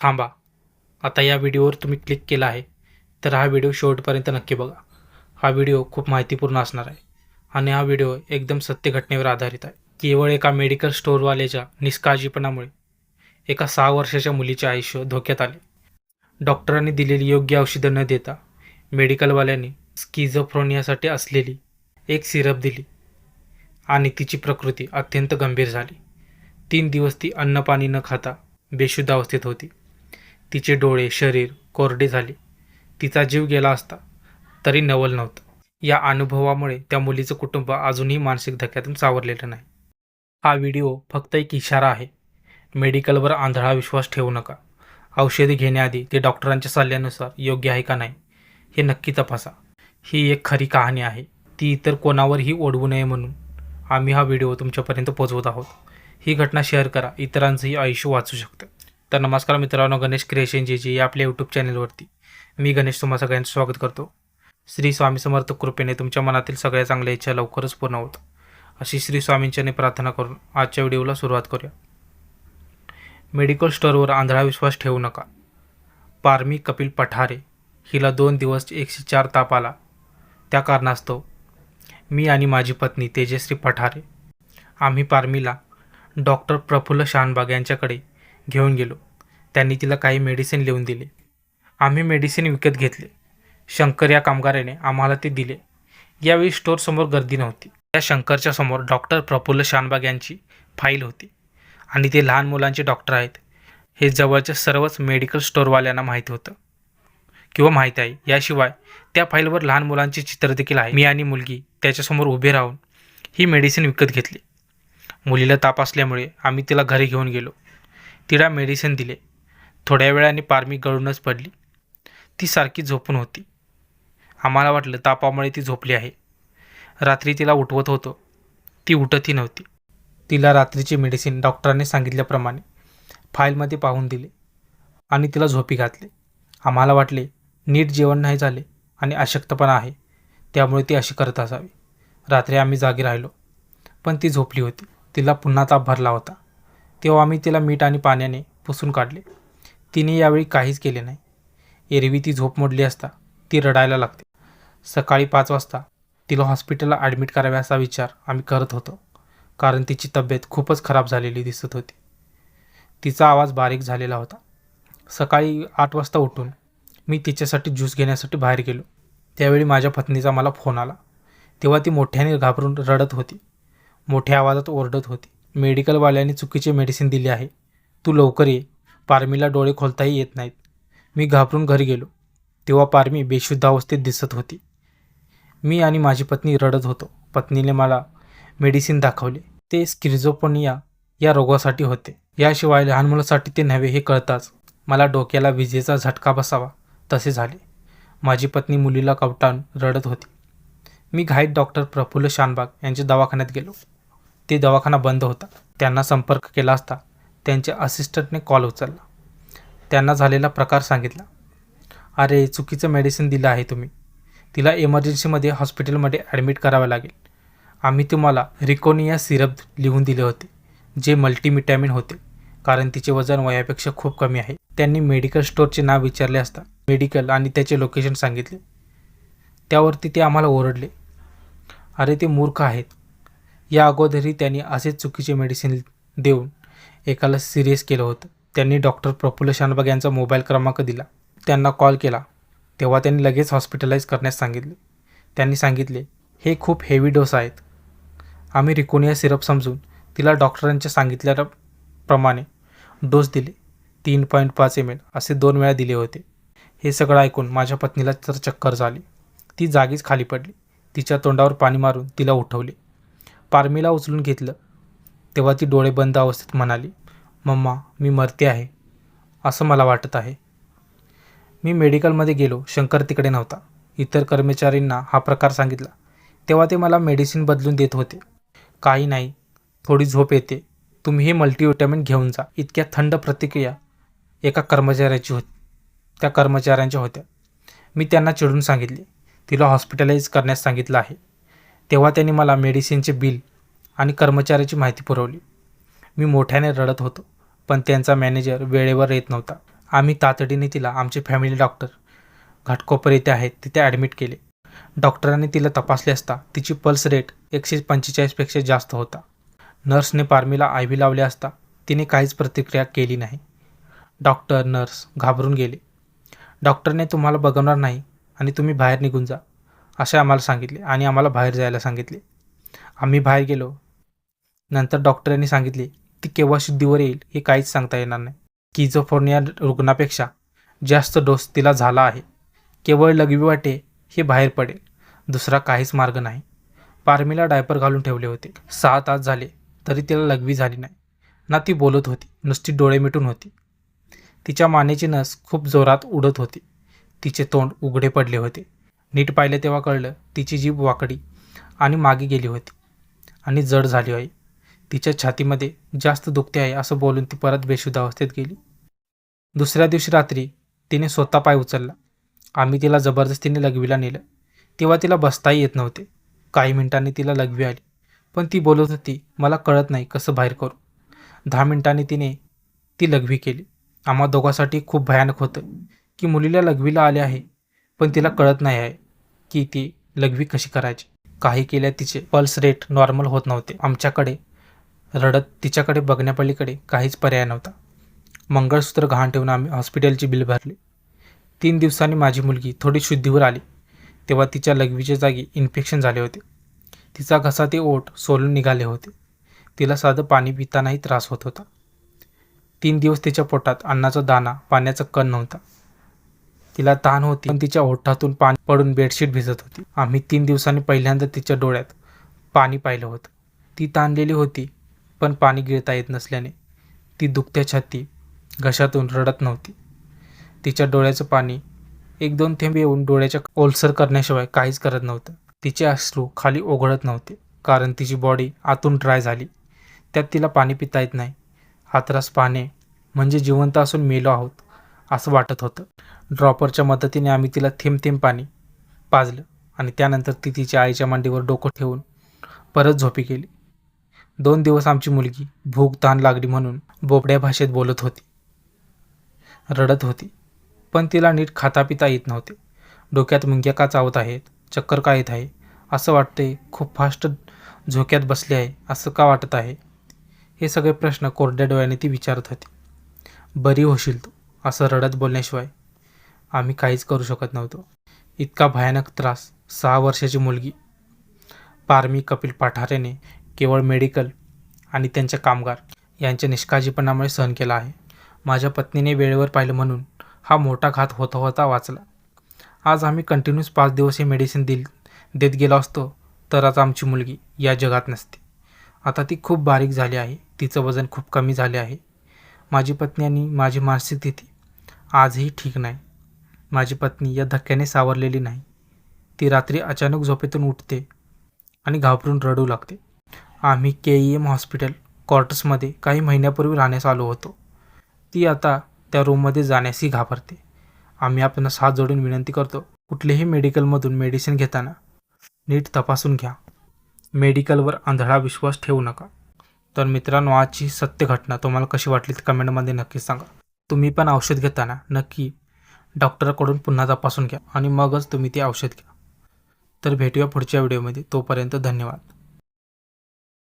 थांबा. आता या व्हिडिओवर तुम्ही क्लिक केला आहे तर हा व्हिडिओ शेवटपर्यंत नक्की बघा. हा व्हिडिओ खूप माहितीपूर्ण असणार आहे आणि हा व्हिडिओ एकदम सत्य घटनेवर आधारित आहे. केवळ एका मेडिकल स्टोअरवाल्याच्या निष्काळजीपणामुळे एका सहा वर्षाच्या मुलीचे आयुष्य धोक्यात आले. डॉक्टरांनी दिलेली योग्य औषधं न देता मेडिकलवाल्यांनी स्किझोफ्रोनियासाठी असलेली एक सिरप दिली आणि तिची प्रकृती अत्यंत गंभीर झाली. तीन दिवस ती अन्नपाणी न खाता बेशुद्ध अवस्थेत होती. तिचे डोळे शरीर कोरडे झाले. तिचा जीव गेला असता तरी नवल नव्हतं. या अनुभवामुळे त्या मुलीचं कुटुंब अजूनही मानसिक धक्क्यातून सावरलेलं नाही. हा व्हिडिओ फक्त एक इशारा आहे. मेडिकलवर आंधळा विश्वास ठेवू नका. औषधे घेण्याआधी ते डॉक्टरांच्या सल्ल्यानुसार योग्य आहे का नाही हे नक्की तपासा. ही एक खरी कहाणी आहे. ती इतर कोणावरही ओढवू नये म्हणून आम्ही हा व्हिडिओ तुमच्यापर्यंत पोहोचवत आहोत. ही घटना शेअर करा इतरांचंही आयुष्य वाचू शकतं. तर नमस्कार मित्रांनो गणेश क्रिएशन या आपल्या यूट्यूब चॅनलवरती मी गणेश तुम्हा सगळ्यांचं स्वागत करतो. श्री स्वामी समर्थ कृपेने तुमच्या मनातील सगळ्या चांगल्या इच्छा लवकरच पूर्ण होत. अशी श्री स्वामींच्याने प्रार्थना करून आजच्या व्हिडिओला सुरुवात करूया. मेडिकल स्टोअरवर आंधळा विश्वास ठेवू नका. पारमी कपिल पठारे हिला दोन दिवस एकशे चार ताप आला. त्या कारणास्तव मी आणि माझी पत्नी तेजश्री पठारे आम्ही पारमीला डॉक्टर प्रफुल्ल शानबाग यांच्याकडे घेऊन गेलो. त्यांनी तिला काही मेडिसिन लिहून दिले. आम्ही मेडिसिन विकत घेतले. शंकर या कामगाराने आम्हाला ते दिले. यावेळी स्टोअरसमोर गर्दी नव्हती. त्या शंकरच्या समोर डॉक्टर प्रफुल्ल शानबाग यांची फाईल होती. आणि ते लहान मुलांचे डॉक्टर आहेत. हे जवळच्या सर्वच मेडिकल स्टोअरवाल्यांना माहीत होतं. किंवा माहीत आहे. याशिवाय त्या फाईलवर लहान मुलांचे चित्र देखील आहे. मी आणि मुलगी त्याच्यासमोर उभे राहून ही मेडिसिन विकत घेतली. मुलीला ताप असल्यामुळे आम्ही तिला घरी घेऊन गेलो. तिला मेडिसिन दिले. थोड्या वेळाने पारमी गळूनच पडली. ती सारखी झोपून होती. आम्हाला वाटलं तापामुळे ती झोपली आहे. रात्री तिला उठवत होतो. ती उठतही नव्हती. तिला रात्रीची मेडिसिन डॉक्टरांनी सांगितल्याप्रमाणे फाईलमध्ये पाहून दिले आणि तिला झोपी घातले. आम्हाला वाटले नीट जेवण नाही झाले आणि अशक्तपणा आहे. त्यामुळे ती अशी करत असावी. रात्री आम्ही जागी राहिलो. पण ती झोपली होती. तिला पुन्हा ताप भरला होता. तेव्हा आम्ही तिला मीठ आणि पाण्याने पुसून काढले. तिने यावेळी काहीच केले नाही. एरवी ती झोप मोडली असता ती रडायला लागते. सकाळी पाच वाजता तिला हॉस्पिटलला ॲडमिट करावे असा विचार आम्ही करत होतो कारण तिची तब्येत खूपच खराब झालेली दिसत होती. तिचा आवाज बारीक झालेला होता. सकाळी आठ वाजता उठून मी तिच्यासाठी ज्यूस घेण्यासाठी बाहेर गेलो. त्यावेळी माझ्या पत्नीचा मला फोन आला. तेव्हा ती मोठ्याने घाबरून रडत होती. मोठ्या आवाजात ओरडत होती. मेडिकलवाल्यांनी चुकीचे मेडिसिन दिले आहे. तू लवकर ये. पारमीला डोळे खोलताही येत नाहीत. मी घाबरून घरी गेलो. तेव्हा पारमी बेशुद्धावस्थेत दिसत होती. मी आणि माझी पत्नी रडत होतो. पत्नीने मला मेडिसिन दाखवले. ते स्किर्झोपोनिया या रोगासाठी होते. याशिवाय लहान मुलासाठी ते नव्हे हे कळताच. मला डोक्याला विजेचा झटका बसावा तसे झाले. माझी पत्नी मुलीला कवटाळून रडत होती. मी घाईत डॉक्टर प्रफुल्ल शानबाग यांच्या दवाखान्यात गेलो. ते दवाखाना बंद होता. त्यांना संपर्क केला असता. त्यांच्या असिस्टंटने कॉल उचलला. त्यांना झालेला प्रकार सांगितला. अरे चुकीचं मेडिसिन दिलं आहे तुम्ही. तिला इमर्जन्सीमध्ये हॉस्पिटलमध्ये ॲडमिट करावं लागेल. आम्ही तुम्हाला रिकोनिया सिरप लिहून दिले होते जे मल्टीविटॅमिन होते कारण तिचे वजन वयापेक्षा खूप कमी आहे. त्यांनी मेडिकल स्टोअरचे नाव विचारले असता मेडिकल आणि त्याचे लोकेशन सांगितले. त्यावरती ते आम्हाला ओरडले. अरे ते मूर्ख आहेत. या अगोदरही त्यांनी असेच चुकीचे मेडिसिन देऊन एकाला सिरियस केलं होतं. त्यांनी डॉक्टर प्रफुल्ल शानबाग यांचा मोबाईल क्रमांक दिला. त्यांना कॉल केला. तेव्हा त्यांनी लगेच हॉस्पिटलाइज करण्यास सांगितले. त्यांनी सांगितले हे खूप हेवी डोस आहेत. आम्ही रिकोनिया सिरप समजून तिला डॉक्टरांच्या सांगितल्याप्रमाणे डोस दिले. तीन पॉईंट पाच एम एल असे दोन वेळा दिले होते. हे सगळं ऐकून माझ्या पत्नीला तर चक्कर झाली. ती जागीच खाली पडली. तिच्या तोंडावर पाणी मारून तिला उठवले. पारमीला उचलून घेतलं. तेव्हा ती डोळे बंद अवस्थेत म्हणाली मम्मा मी मरते आहे. असं मला वाटत आहे. मी मेडिकलमध्ये गेलो शंकर तिकडे नव्हता. इतर कर्मचारींना हा प्रकार सांगितला. तेव्हा ते मला मेडिसिन बदलून देत होते. काही नाही थोडी झोप येते. तुम्ही हे मल्टीविटॅमिन घेऊन जा. इतक्या थंड प्रतिक्रिया एका कर्मचाऱ्याची होती त्या कर्मचाऱ्यांच्या होत्या. मी त्यांना चिडून सांगितले. तिला हॉस्पिटलाइज करण्यास सांगितलं आहे. तेव्हा त्यांनी मला मेडिसिनचे बिल आणि कर्मचाऱ्याची माहिती पुरवली. मी मोठ्याने रडत होतो पण त्यांचा मॅनेजर वेळेवर येत नव्हता. आम्ही तातडीने तिला आमचे फॅमिली डॉक्टर घाटकोपर येथे आहेत तिथे ॲडमिट केले. डॉक्टरांनी तिला तपासले असता तिची पल्स रेट एकशे पंचेचाळीसपेक्षा जास्त होता. नर्सने पारमीला आय व्ही लावले असता तिने काहीच प्रतिक्रिया केली नाही. डॉक्टर नर्स घाबरून गेले. डॉक्टरने तुम्हाला बघवणार नाही आणि तुम्ही बाहेर निघून जा असे आम्हाला सांगितले आणि आम्हाला बाहेर जायला सांगितले. आम्ही बाहेर गेलो नंतर डॉक्टरांनी सांगितले ती केव्हा शुद्धीवर येईल हे काहीच सांगता येणार नाही. किझोफोर्निया रुग्णापेक्षा जास्त डोस तिला झाला आहे. केवळ लघवी वाटे हे बाहेर पडेल. दुसरा काहीच मार्ग नाही. पारमीला डायपर घालून ठेवले होते. सहा तास झाले तरी तिला लघवी झाली नाही. ना ती बोलत होती नुसती डोळे मिटून होती. तिच्या मानेची नस खूप जोरात उडत होती. तिचे तोंड उघडे पडले होते. नीट पाहिले तेव्हा कळलं तिची जीभ वाकडी आणि मागे गेली होती आणि जड झाली आहे तिच्या छातीमध्ये जास्त दुखते आहे असं बोलून ती परत बेशुद्ध अवस्थेत गेली. दुसऱ्या दिवशी रात्री तिने स्वतः पाय उचलला. आम्ही तिला जबरदस्तीने लघवीला नेलं. तेव्हा तिला बसताही येत नव्हते. काही मिनिटांनी तिला लघवी आली. पण ती बोलत होती मला कळत नाही कसं बाहेर करू. दहा मिनिटांनी तिने ती लघवी केली. आम्हा दोघांसाठी खूप भयानक होतं की मुलीला लघवीला आले आहे पण तिला कळत नाही आहे की ती लघवी कशी करायची. काही केल्या तिचे पल्स रेट नॉर्मल होत नव्हते. आमच्याकडे रडत तिच्याकडे बघण्यापलीकडे काहीच पर्याय नव्हता. मंगळसूत्र घाण ठेवून आम्ही हॉस्पिटलची बिल भरले. तीन दिवसांनी माझी मुलगी थोडी शुद्धीवर आली. तेव्हा तिच्या लघवीच्या जागी इन्फेक्शन झाले होते. तिचा घसा ते ओठ सोलून निघाले होते. तिला साधं पाणी पितानाही त्रास होत होता. तीन दिवस तिच्या पोटात अन्नाचा दाना पाण्याचा कण नव्हता. तिला ताण होती पण तिच्या ओठातून पाणी पडून बेडशीट भिजत होती. आम्ही तीन दिवसांनी पहिल्यांदा तिच्या डोळ्यात पाणी पाहिलं होतं. ती ताणलेली होती पण पाणी गिळता येत नसल्याने ती दुखत्या छाती घशातून रडत नव्हती. तिच्या डोळ्याचं पाणी एक दोन थेंब येऊन डोळ्याच्या ओलसर करण्याशिवाय काहीच करत नव्हतं. तिचे अश्रू खाली ओघळत नव्हते कारण तिची बॉडी आतून ड्राय झाली. त्यात तिला पाणी पिता येत नाही. हातरास पाने म्हणजे जिवंत असून मेलो आहोत असं वाटत होतं. ड्रॉपरच्या मदतीने आम्ही तिला थेंब थेंब पाणी पाजलं आणि त्यानंतर ती तिच्या आईच्या मांडीवर डोकं ठेवून परत झोपी गेली. दोन दिवस आमची मुलगी भूक ताण लागली म्हणून बोबड्या भाषेत बोलत होती. रडत होती. पण तिला नीट खाता पिता येत नव्हते. डोक्यात मुंग्या का चावत आहेत चक्कर का येत आहे. असं वाटते खूप फास्ट झोक्यात बसले आहे असं का वाटत आहे? हे सगळे प्रश्न कोरड्या डोळ्याने ती विचारत होती. बरी होशील तू असं रडत बोलण्याशिवाय आम्ही काहीच करू शकत नव्हतो. इतका भयानक त्रास सहा वर्षाची मुलगी पारमी कपिल पाठारेने केवळ मेडिकल आणि त्यांचे कामगार यांच्या निष्काळजीपणामुळे सहन केला आहे. माझ्या पत्नीने वेळेवर पाहिलं म्हणून हा मोठा घात होता होता वाचला. आज आम्ही कंटिन्यूस पाच दिवस हे मेडिसिन दिल देत गेलो असतो तर आज आमची मुलगी या जगात नसते. आता ती खूप बारीक झाली आहे. तिचं वजन खूप कमी झाले आहे. माझी पत्नी आणि माझी मानसिक स्थिती आजही ठीक नाही. माझी पत्नी या धक्क्याने सावरलेली नाही. ती रात्री अचानक झोपेतून उठते आणि घाबरून रडू लागते. आम्ही के ई एम हॉस्पिटल क्वार्टर्समध्ये काही महिन्यापूर्वी राहण्यास आलो होतो. ती आता त्या रूममध्ये जाण्यासही घाबरते. आम्ही आपणास हात जोडून विनंती करतो कुठलेही मेडिकलमधून मेडिसिन घेताना नीट तपासून घ्या. मेडिकलवर आंधळा विश्वास ठेवू नका. तर मित्रांनो आजची सत्य घटना तुम्हाला कशी वाटली ती कमेंटमध्ये नक्की सांगा. तुम्ही पण औषध घेताना नक्की डॉक्टरकडून पुन्हा तपासून घ्या आणि मगच तुम्ही ते औषध घ्या. तर भेटूया पुढच्या व्हिडिओमध्ये. तोपर्यंत धन्यवाद.